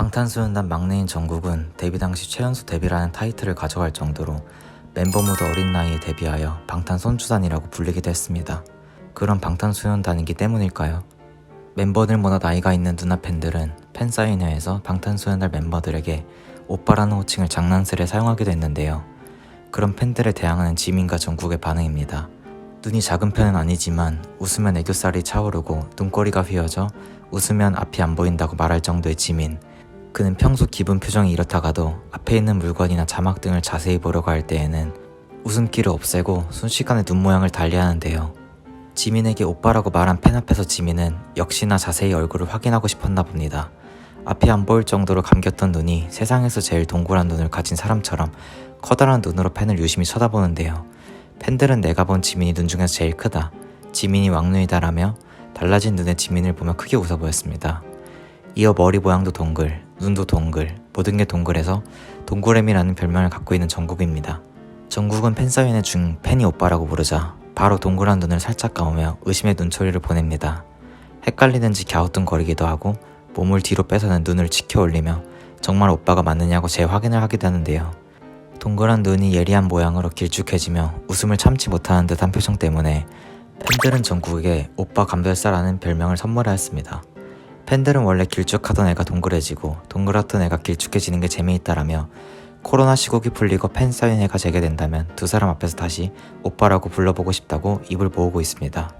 방탄소년단 막내인 정국은 데뷔 당시 최연소 데뷔라는 타이틀을 가져갈 정도로 멤버 모두 어린 나이에 데뷔하여 방탄손주단이라고 불리기도 했습니다. 그런 방탄소년단이기 때문일까요? 멤버들보다 나이가 있는 누나 팬들은 팬사인회에서 방탄소년단 멤버들에게 오빠라는 호칭을 장난스레 사용하기도 했는데요. 그런 팬들에 대항하는 지민과 정국의 반응입니다. 눈이 작은 편은 아니지만 웃으면 애교살이 차오르고 눈꼬리가 휘어져 웃으면 앞이 안 보인다고 말할 정도의 지민. 그는 평소 기분 표정이 이렇다가도 앞에 있는 물건이나 자막 등을 자세히 보려고 할 때에는 웃음기를 없애고 순식간에 눈 모양을 달리하는데요. 지민에게 오빠라고 말한 팬 앞에서 지민은 역시나 자세히 얼굴을 확인하고 싶었나 봅니다. 앞이 안 보일 정도로 감겼던 눈이 세상에서 제일 동그란 눈을 가진 사람처럼 커다란 눈으로 팬을 유심히 쳐다보는데요. 팬들은 내가 본 지민이 눈 중에서 제일 크다. 지민이 왕눈이다라며 달라진 눈의 지민을 보며 크게 웃어 보였습니다. 이어 머리 모양도 동글, 눈도 동글, 모든 게 동글해서 동그레미라는 별명을 갖고 있는 정국입니다. 정국은 팬 사인회 중 팬이 오빠라고 부르자 바로 동그란 눈을 살짝 감으며 의심의 눈초리를 보냅니다. 헷갈리는지 갸우뚱거리기도 하고 몸을 뒤로 빼서는 눈을 치켜 올리며 정말 오빠가 맞느냐고 재확인을 하기도 하는데요. 동그란 눈이 예리한 모양으로 길쭉해지며 웃음을 참지 못하는 듯한 표정 때문에 팬들은 정국에게 오빠 감별사라는 별명을 선물하였습니다. 팬들은 원래 길쭉하던 애가 동그래지고 동그랗던 애가 길쭉해지는 게 재미있다라며 코로나 시국이 풀리고 팬사인회가 재개된다면 두 사람 앞에서 다시 오빠라고 불러보고 싶다고 입을 모으고 있습니다.